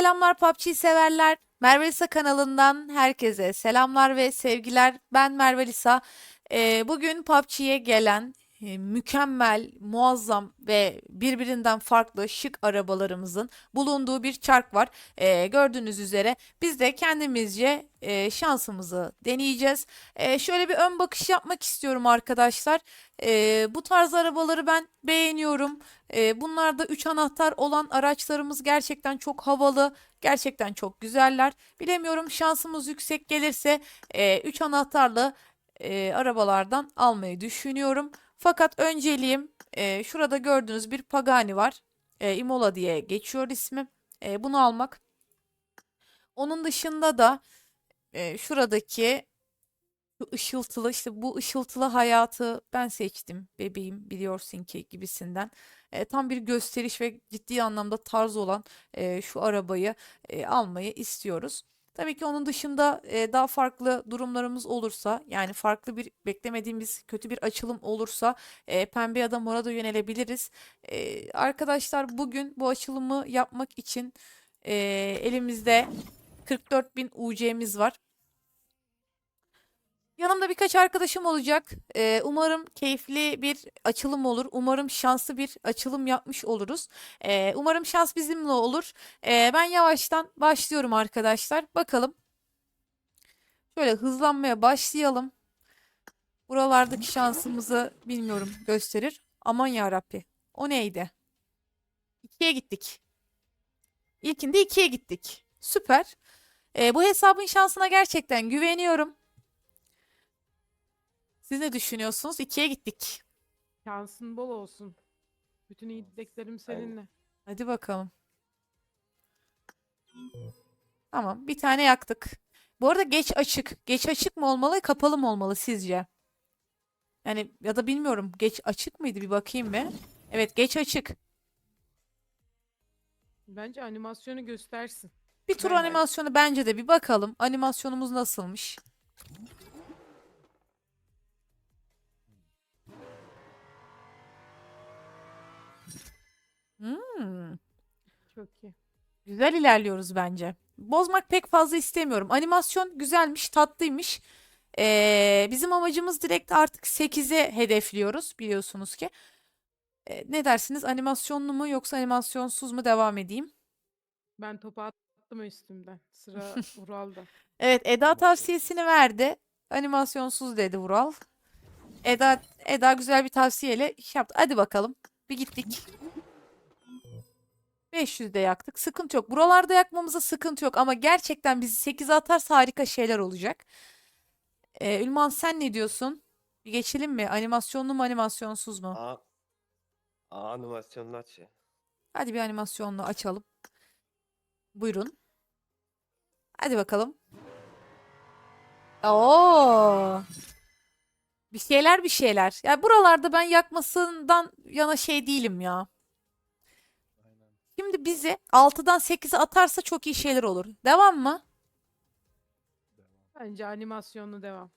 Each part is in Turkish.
Selamlar PUBG severler. Mervelisa kanalından herkese selamlar ve sevgiler. Ben Mervelisa. Ee, bugün PUBG'ye gelen mükemmel, muazzam ve birbirinden farklı şık arabalarımızın bulunduğu bir çark var. Ee, gördüğünüz üzere biz de kendimizce e, şansımızı deneyeceğiz. Ee, şöyle bir ön bakış yapmak istiyorum arkadaşlar. Ee, bu tarz arabaları ben beğeniyorum. Ee, bunlarda 3 anahtar olan araçlarımız gerçekten çok havalı, gerçekten çok güzeller. Bilemiyorum şansımız yüksek gelirse 3 anahtarlı e, arabalardan almayı düşünüyorum. Fakat önceliğim e, şurada gördüğünüz bir Pagani var. E, Imola diye geçiyor ismi. E, bunu almak. Onun dışında da e, şuradaki şu ışıltılı işte bu ışıltılı hayatı ben seçtim bebeğim biliyorsun ki gibisinden. E, tam bir gösteriş ve ciddi anlamda tarz olan e, şu arabayı e, almayı istiyoruz. Tabii ki onun dışında e, daha farklı durumlarımız olursa yani farklı bir beklemediğimiz kötü bir açılım olursa e, pembe ya da mora da yönelebiliriz. E, arkadaşlar bugün bu açılımı yapmak için e, elimizde 44.000 UC'miz var. Yanımda birkaç arkadaşım olacak. Ee, umarım keyifli bir açılım olur. Umarım şanslı bir açılım yapmış oluruz. Ee, umarım şans bizimle olur. Ee, ben yavaştan başlıyorum arkadaşlar. Bakalım. Şöyle hızlanmaya başlayalım. Buralardaki şansımızı bilmiyorum gösterir. Aman ya Rabbi. O neydi? İkiye gittik. İlkinde ikiye gittik. Süper. Ee, bu hesabın şansına gerçekten güveniyorum. Siz ne düşünüyorsunuz? İkiye gittik. Şansın bol olsun. Bütün iyi dileklerim seninle. Hadi bakalım. Tamam, bir tane yaktık. Bu arada geç açık. Geç açık mı olmalı, kapalı mı olmalı sizce? Yani ya da bilmiyorum. Geç açık mıydı? Bir bakayım bir. Evet, geç açık. Bence animasyonu göstersin. Bir tur Ben- animasyonu bence de bir bakalım. Animasyonumuz nasılmış? Hmm. Çok iyi. Güzel ilerliyoruz bence. Bozmak pek fazla istemiyorum. Animasyon güzelmiş, tatlıymış. Ee, bizim amacımız direkt artık 8'e hedefliyoruz biliyorsunuz ki. Ee, ne dersiniz? Animasyonlu mu yoksa animasyonsuz mu devam edeyim? Ben topu attım üstümden. Sıra Ural'da. Evet, Eda tavsiyesini verdi. Animasyonsuz dedi Vural. Eda Eda güzel bir tavsiyeyle iş yaptı. Hadi bakalım. Bir gittik. 500 de yaktık. Sıkıntı yok. Buralarda yakmamıza sıkıntı yok ama gerçekten bizi 8'e atarsa harika şeyler olacak. Ee, Ülman sen ne diyorsun? Bir geçelim mi? Animasyonlu mu animasyonsuz mu? Aa, aa animasyonlu aç ya. Hadi bir animasyonlu açalım. Buyurun. Hadi bakalım. Oo. Bir şeyler bir şeyler. Ya buralarda ben yakmasından yana şey değilim ya. Şimdi bizi 6'dan 8'e atarsa çok iyi şeyler olur. Devam mı? Bence animasyonlu devam.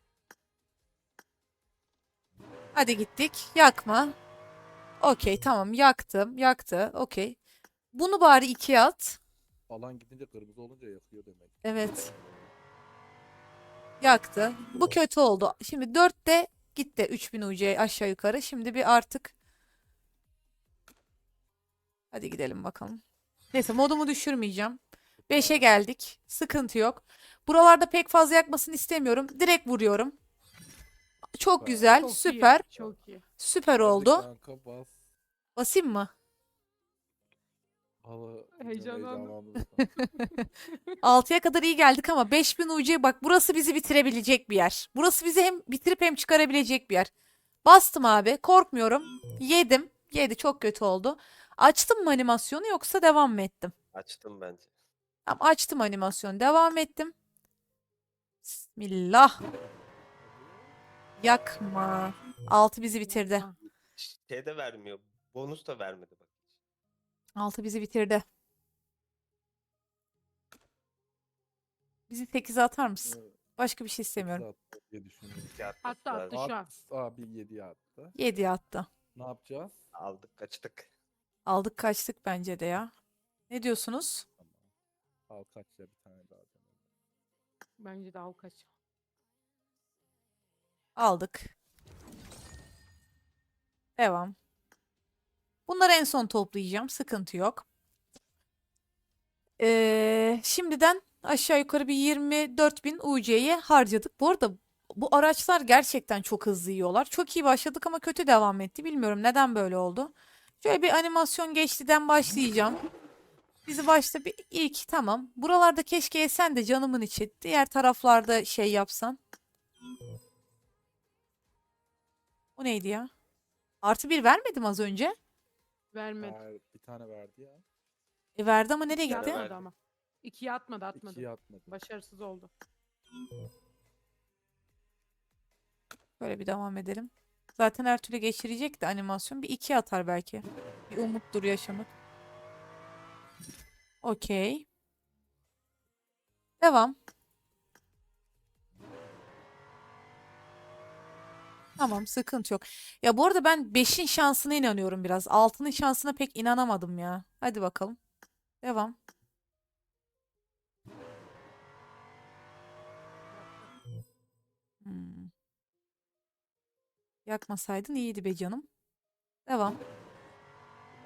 Hadi gittik. Yakma. Okey tamam yaktım. Yaktı. Okey. Bunu bari ikiye at. Alan gidince kırmızı olunca yakıyor demek. Evet. Yaktı. Bu kötü oldu. Şimdi 4 de gitti 3000 UC aşağı yukarı. Şimdi bir artık Hadi gidelim bakalım. Neyse modumu düşürmeyeceğim. 5'e geldik. Sıkıntı yok. Buralarda pek fazla yakmasını istemiyorum. Direkt vuruyorum. Çok güzel. Çok iyi, Süper. Çok iyi. Süper oldu. Kanka bas. Basayım mı? Hava Heyecanlandım. 6'ya kadar iyi geldik ama 5000 UC bak burası bizi bitirebilecek bir yer. Burası bizi hem bitirip hem çıkarabilecek bir yer. Bastım abi. Korkmuyorum. Yedim. Yedi çok kötü oldu. Açtım mı animasyonu yoksa devam mı ettim? Açtım bence. Tamam açtım animasyonu. Devam ettim. Bismillah. Yakma. 6 bizi bitirdi. Şey de vermiyor. Bonus da vermedi bak. 6 bizi bitirdi. Bizi 8'e atar mısın? Başka bir şey istemiyorum. diye düşünüyorum. İki atması Attı, attı lazım. şu an. At, abi 7'ye attı. 7'ye attı. Ne yapacağız? Aldık kaçtık. Aldık kaçtık bence de ya. Ne diyorsunuz? Al kaç ya bir tane daha deneyelim. Bence de al kaç. Aldık. Devam. Bunları en son toplayacağım. Sıkıntı yok. Ee, şimdiden aşağı yukarı bir 24.000 UC'yi harcadık. Bu arada bu araçlar gerçekten çok hızlı yiyorlar. Çok iyi başladık ama kötü devam etti. Bilmiyorum neden böyle oldu. Şöyle bir animasyon geçtiden başlayacağım. Bizi başta bir ilk tamam. Buralarda keşke yesen de canımın içi. Diğer taraflarda şey yapsan. O neydi ya? Artı bir vermedim az önce. Vermedi. Ver- bir tane verdi ya. E verdi ama nereye gitti? verdi. atmadı ama. İkiye atmadı atmadı. İkiye atmadı. Başarısız oldu. Böyle bir devam edelim. Zaten her türlü geçirecek de animasyon. Bir iki atar belki. Bir umuttur yaşamak. Okey. Devam. Tamam sıkıntı yok. Ya bu arada ben 5'in şansına inanıyorum biraz. 6'nın şansına pek inanamadım ya. Hadi bakalım. Devam. Yakmasaydın iyiydi be canım. Devam.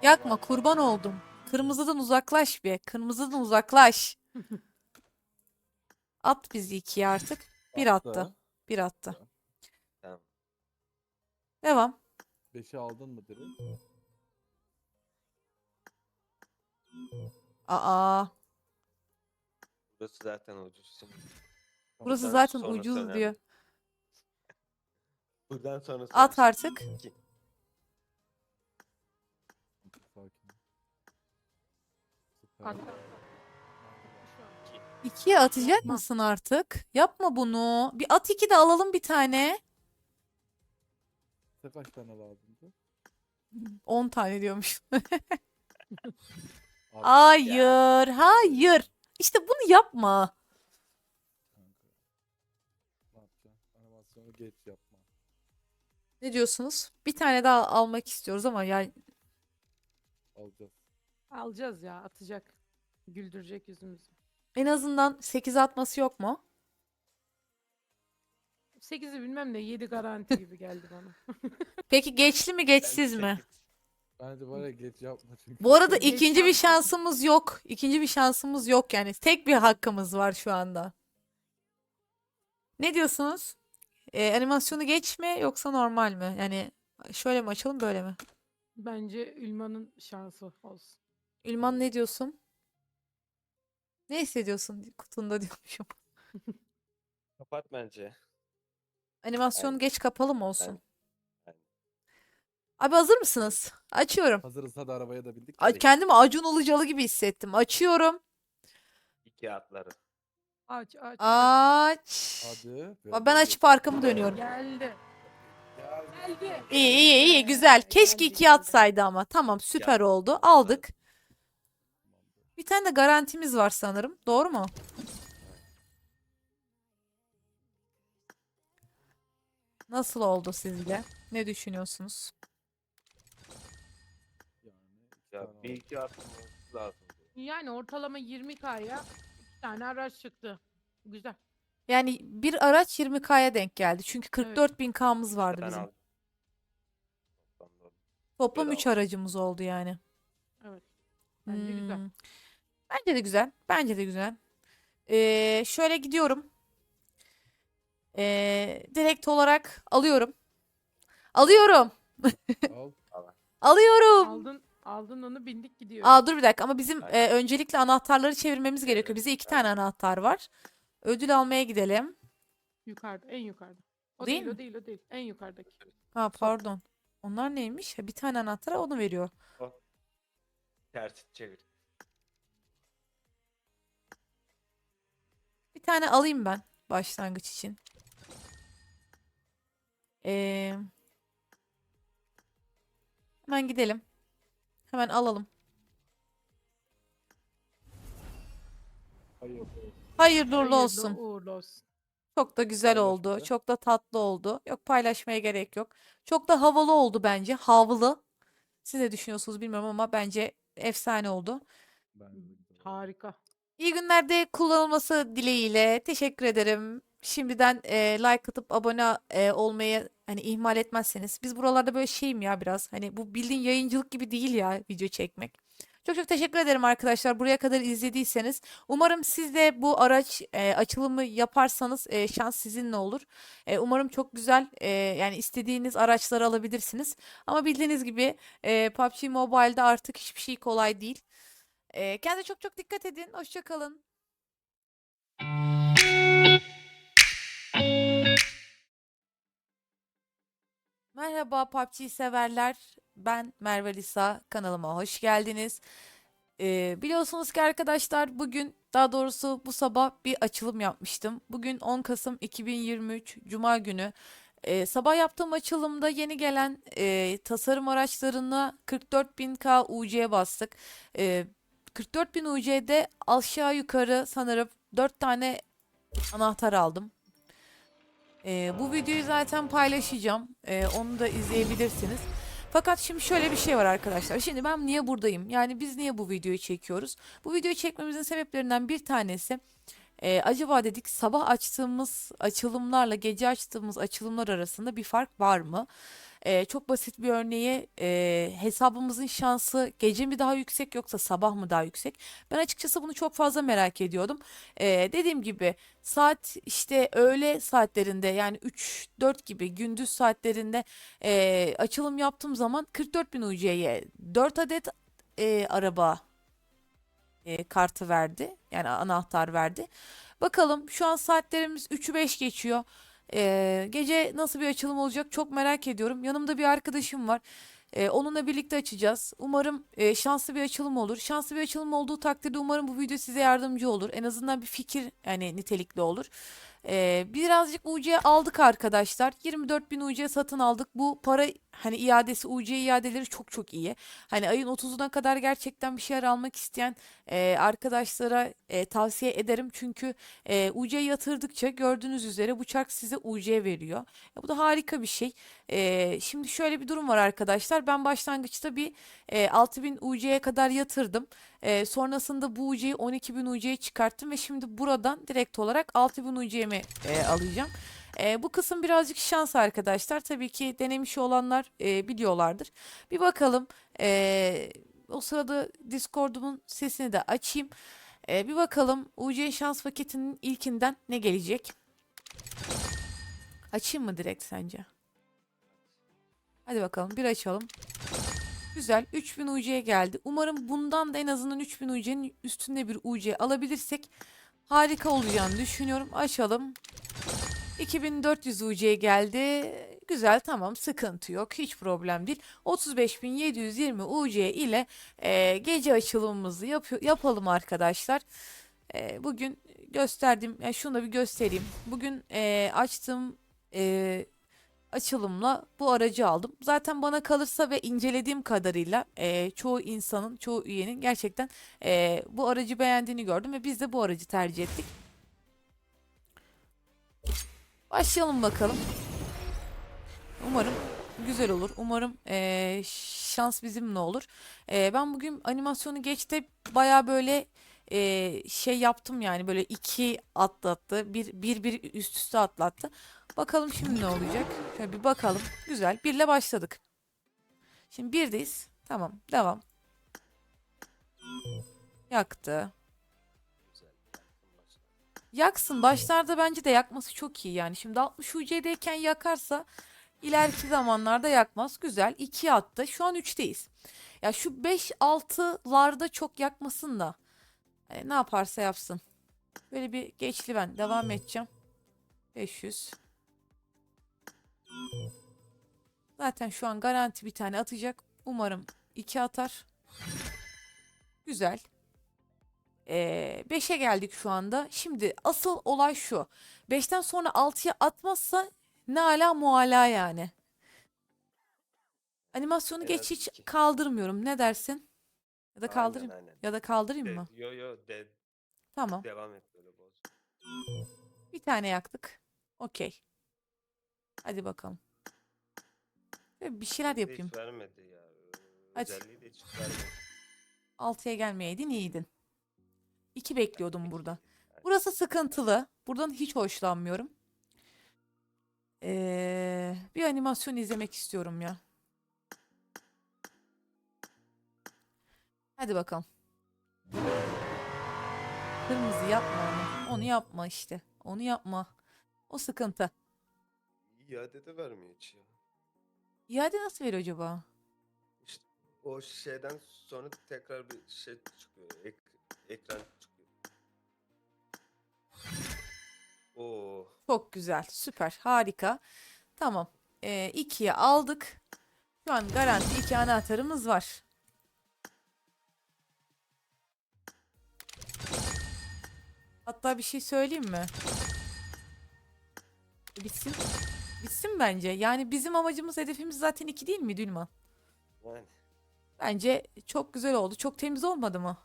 Yakma kurban oldum. Kırmızıdan uzaklaş be. Kırmızıdan uzaklaş. At bizi ikiye artık. Bir attı. Bir attı. Tamam. Devam. Beşi aldın mı direkt? Aa, Burası zaten ucuz. Burası zaten ucuz önemli. diyor. Buradan sonrası At artık. İki. Sakin. Süper. İkiye atacak mısın artık? Yapma bunu. Bir at iki de alalım bir tane. Size kaç tane lazımdı? 10 tane diyormuş. Al Hayır, hayır. İşte bunu yapma. kanka. Ne yapacaksın? Animasyonu geç yapma. Ne diyorsunuz? Bir tane daha almak istiyoruz ama yani Alacağız. Alacağız ya atacak. Güldürecek yüzümüzü. en azından 8 atması yok mu? 8'i bilmem de 7 garanti gibi geldi bana. Peki geçli mi geçsiz mi? Bence var ya geç yapma çünkü. Bu arada Geç ikinci bir şansımız yok. İkinci bir şansımız yok yani. Tek bir hakkımız var şu anda. Ne diyorsunuz? Ee, animasyonu geç mi yoksa normal mi? Yani şöyle mi açalım böyle mi? Bence Ülman'ın şansı olsun. Ülman ne diyorsun? Ne hissediyorsun kutunda diyormuşum. Kapat bence. Animasyon Aynen. geç kapalı mı olsun? Aynen. Aynen. Abi hazır mısınız? Açıyorum. Hazırız hadi arabaya da bindik. Ay, kendimi Acun Ilıcalı gibi hissettim. Açıyorum. İki atları. Aç aç. aç. Hadi. Aa, Ben açıp arkamı dönüyorum. Geldi. Ya, Geldi. İyi iyi iyi güzel. Keşke ikiye atsaydı ama. Tamam süper oldu. Aldık. Bir tane de garantimiz var sanırım. Doğru mu? Nasıl oldu sizce? Ne düşünüyorsunuz? Ya bir iki atmamız lazım. Yani ortalama 20K'ya bir tane araç çıktı. Güzel. Yani bir araç 20K'ya denk geldi. Çünkü 44 bin K'mız vardı Ben bizim. aldım. Toplam Bedava. 3 aracımız oldu yani. Evet. Bence güzel. Hmm. Bence de güzel. Bence de güzel. Ee, şöyle gidiyorum. Ee, direkt olarak alıyorum. Alıyorum. Al. Alıyorum. Aldın aldın onu bindik gidiyor. Aa dur bir dakika ama bizim e, öncelikle anahtarları çevirmemiz gerekiyor. Bize iki tane anahtar var. Ödül almaya gidelim. Yukarıda, en yukarıda. O Değil değil, mi? o değil, o değil. En yukarıdaki. Ha pardon. Onlar neymiş? Ha, bir tane anahtara onu veriyor. Ters çevir. Bir tane alayım ben başlangıç için. Ee, hemen gidelim. Hemen alalım. Hayır. Hayırlı uğurlu olsun. uğurlu olsun. Çok da güzel oldu. Çok da tatlı oldu. Yok paylaşmaya gerek yok. Çok da havalı oldu bence. Havlı. Siz ne düşünüyorsunuz bilmiyorum ama bence efsane oldu. Harika. İyi günlerde kullanılması dileğiyle teşekkür ederim. Şimdiden e, like atıp abone e, olmayı hani ihmal etmezseniz. Biz buralarda böyle şeyim ya biraz. Hani bu bildiğin yayıncılık gibi değil ya video çekmek. Çok çok teşekkür ederim arkadaşlar buraya kadar izlediyseniz. Umarım siz de bu araç e, açılımı yaparsanız e, şans sizinle olur. E, umarım çok güzel e, yani istediğiniz araçları alabilirsiniz. Ama bildiğiniz gibi e, PUBG Mobile'da artık hiçbir şey kolay değil. E, kendinize çok çok dikkat edin. Hoşça kalın. Merhaba PUBG severler. Ben Merve Lisa. Kanalıma hoş geldiniz. Ee, biliyorsunuz ki arkadaşlar bugün daha doğrusu bu sabah bir açılım yapmıştım. Bugün 10 Kasım 2023 Cuma günü. Ee, sabah yaptığım açılımda yeni gelen e, tasarım araçlarına 44.000K UC bastık. Ee, 44.000 UC'de aşağı yukarı sanırım 4 tane anahtar aldım. Ee, bu videoyu zaten paylaşacağım. Ee, onu da izleyebilirsiniz. Fakat şimdi şöyle bir şey var arkadaşlar. Şimdi ben niye buradayım? Yani biz niye bu videoyu çekiyoruz? Bu videoyu çekmemizin sebeplerinden bir tanesi e, acaba dedik sabah açtığımız açılımlarla gece açtığımız açılımlar arasında bir fark var mı? E, çok basit bir örneği e, hesabımızın şansı gece mi daha yüksek yoksa sabah mı daha yüksek? Ben açıkçası bunu çok fazla merak ediyordum. E, dediğim gibi saat işte öğle saatlerinde yani 3-4 gibi gündüz saatlerinde e, açılım yaptığım zaman 44.000 UC'ye 4 adet e, araba e, kartı verdi. Yani anahtar verdi. Bakalım şu an saatlerimiz 3'ü 5 geçiyor. E, gece nasıl bir açılım olacak çok merak ediyorum. Yanımda bir arkadaşım var. E, onunla birlikte açacağız. Umarım e, şanslı bir açılım olur. Şanslı bir açılım olduğu takdirde umarım bu video size yardımcı olur. En azından bir fikir yani nitelikli olur. E, birazcık UC aldık arkadaşlar. 24.000 UC satın aldık. Bu para hani iadesi UC iadeleri çok çok iyi. Hani ayın 30'una kadar gerçekten bir şeyler almak isteyen e, arkadaşlara e, tavsiye ederim. Çünkü e, UC yatırdıkça gördüğünüz üzere bu çark size UC veriyor. Ya bu da harika bir şey. E, şimdi şöyle bir durum var arkadaşlar. Ben başlangıçta bir e, 6000 UC'ye kadar yatırdım. E, sonrasında bu UC'yi 12.000 UC'ye çıkarttım ve şimdi buradan direkt olarak 6000 UC'mi e, alacağım. E, bu kısım birazcık şans arkadaşlar. Tabii ki denemiş olanlar e, biliyorlardır. Bir bakalım. E, o sırada Discord'umun sesini de açayım. E, bir bakalım UC şans paketinin ilkinden ne gelecek? Açayım mı direkt sence? Hadi bakalım bir açalım. Güzel 3000 UC geldi. Umarım bundan da en azından 3000 UC'nin üstünde bir UC alabilirsek harika olacağını düşünüyorum. Açalım. 2400 UC geldi. Güzel tamam sıkıntı yok hiç problem değil. 35720 UC ile e, gece açılımımızı yapıyor, yapalım arkadaşlar. E, bugün gösterdim yani şunu da bir göstereyim. Bugün e, açtığım e, açılımla bu aracı aldım. Zaten bana kalırsa ve incelediğim kadarıyla e, çoğu insanın, çoğu üyenin gerçekten e, bu aracı beğendiğini gördüm ve biz de bu aracı tercih ettik. Başlayalım bakalım. Umarım güzel olur. Umarım eee, şans bizimle olur. Eee, ben bugün animasyonu geçti baya böyle eee, şey yaptım yani böyle iki atlattı. Bir, bir, bir üst üste atlattı. Bakalım şimdi ne olacak? Şöyle bir bakalım. Güzel. Birle başladık. Şimdi birdeyiz. Tamam. Devam. Yaktı. Yaksın. Başlarda bence de yakması çok iyi yani. Şimdi 60 UC'deyken yakarsa ileriki zamanlarda yakmaz. Güzel. 2 attı. Şu an 3'teyiz. Ya şu 5-6'larda çok yakmasın da. Hani ne yaparsa yapsın. Böyle bir geçli ben. Devam edeceğim. 500. Zaten şu an garanti bir tane atacak. Umarım 2 atar. Güzel. 5'e geldik şu anda. Şimdi asıl olay şu. 5'ten sonra 6'ya atmazsa ne ala muala yani. Animasyonu En geç hiç kaldırmıyorum. Ne dersin? Ya da Aynen, kaldırayım aynen. ya da kaldırayım mı? yo yo de, Tamam. devam et böyle boz. Bir tane yaktık. Okey. Hadi bakalım. Bir şeyler Bize yapayım. Hiç vermedi ya. Hadi. Özelliği de hiç vermedi. 6'ya gelmeyeydin iyiydin. 2 bekliyordum burada. Burası sıkıntılı. Buradan hiç hoşlanmıyorum. Ee, bir animasyon izlemek istiyorum ya. Hadi bakalım. Kırmızı yapma onu. Onu yapma işte. Onu yapma. O sıkıntı. İade de vermiyor hiç ya. İade nasıl veriyor acaba? İşte o şeyden sonra tekrar bir şey çıkıyor. Ek, ekran çıkıyor. Oo. Çok güzel. Süper. Harika. Tamam. Ee, ikiye aldık. Şu an garanti iki anahtarımız var. Hatta bir şey söyleyeyim mi? Bitsin. Bitsin bence. Yani bizim amacımız, hedefimiz zaten iki değil mi Dülman? Yani. Bence çok güzel oldu. Çok temiz olmadı mı?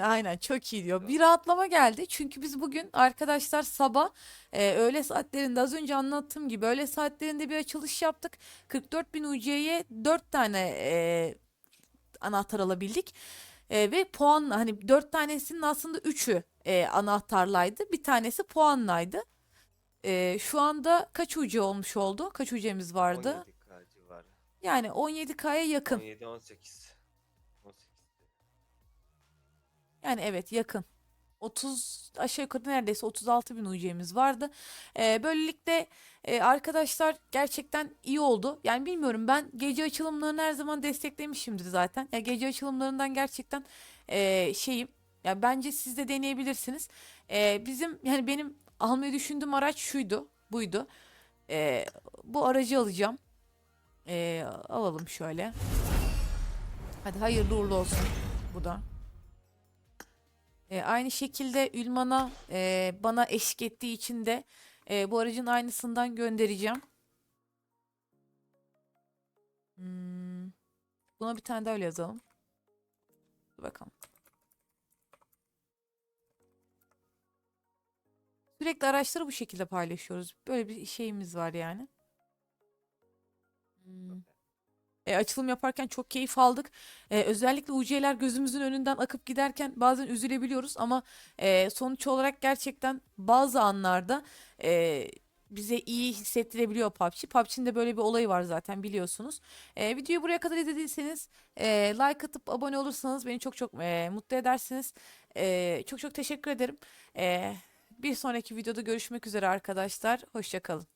Aynen çok iyi diyor. Bir rahatlama geldi. Çünkü biz bugün arkadaşlar sabah e, öğle saatlerinde az önce anlattığım gibi öğle saatlerinde bir açılış yaptık. 44 bin UC'ye 4 tane e, anahtar alabildik. E, ve puan hani 4 tanesinin aslında 3'ü e, anahtarlaydı. Bir tanesi puanlaydı. E, şu anda kaç UC olmuş oldu? Kaç UC'miz vardı? 17K civarı. Yani 17K'ya yakın. 17 18. 18. Yani evet yakın. 30 aşağı yukarı neredeyse 36 bin UC'miz vardı. Ee, böylelikle e, arkadaşlar gerçekten iyi oldu. Yani bilmiyorum ben gece açılımlarını her zaman desteklemişimdir zaten. Ya gece açılımlarından gerçekten e, şeyim. Ya bence siz de deneyebilirsiniz. E, bizim yani benim almayı düşündüğüm araç şuydu, buydu. E, bu aracı alacağım. E, alalım şöyle. Hadi hayırlı uğurlu olsun bu da. E, aynı şekilde Ülman'a e, bana eşlik ettiği için de e, bu aracın aynısından göndereceğim. Hmm, Buna bir tane daha öyle yazalım. Dur bakalım. Sürekli araçları bu şekilde paylaşıyoruz. Böyle bir şeyimiz var yani. Hmm. E, açılım yaparken çok keyif aldık. E, özellikle UC'ler gözümüzün önünden akıp giderken bazen üzülebiliyoruz ama e, sonuç olarak gerçekten bazı anlarda e, bize iyi hissettirebiliyor PUBG. PUBG'nin de böyle bir olayı var zaten biliyorsunuz. E, videoyu buraya kadar izlediyseniz e, like atıp abone olursanız beni çok çok e, mutlu edersiniz. E, çok çok teşekkür ederim. E, bir sonraki videoda görüşmek üzere arkadaşlar. Hoşçakalın.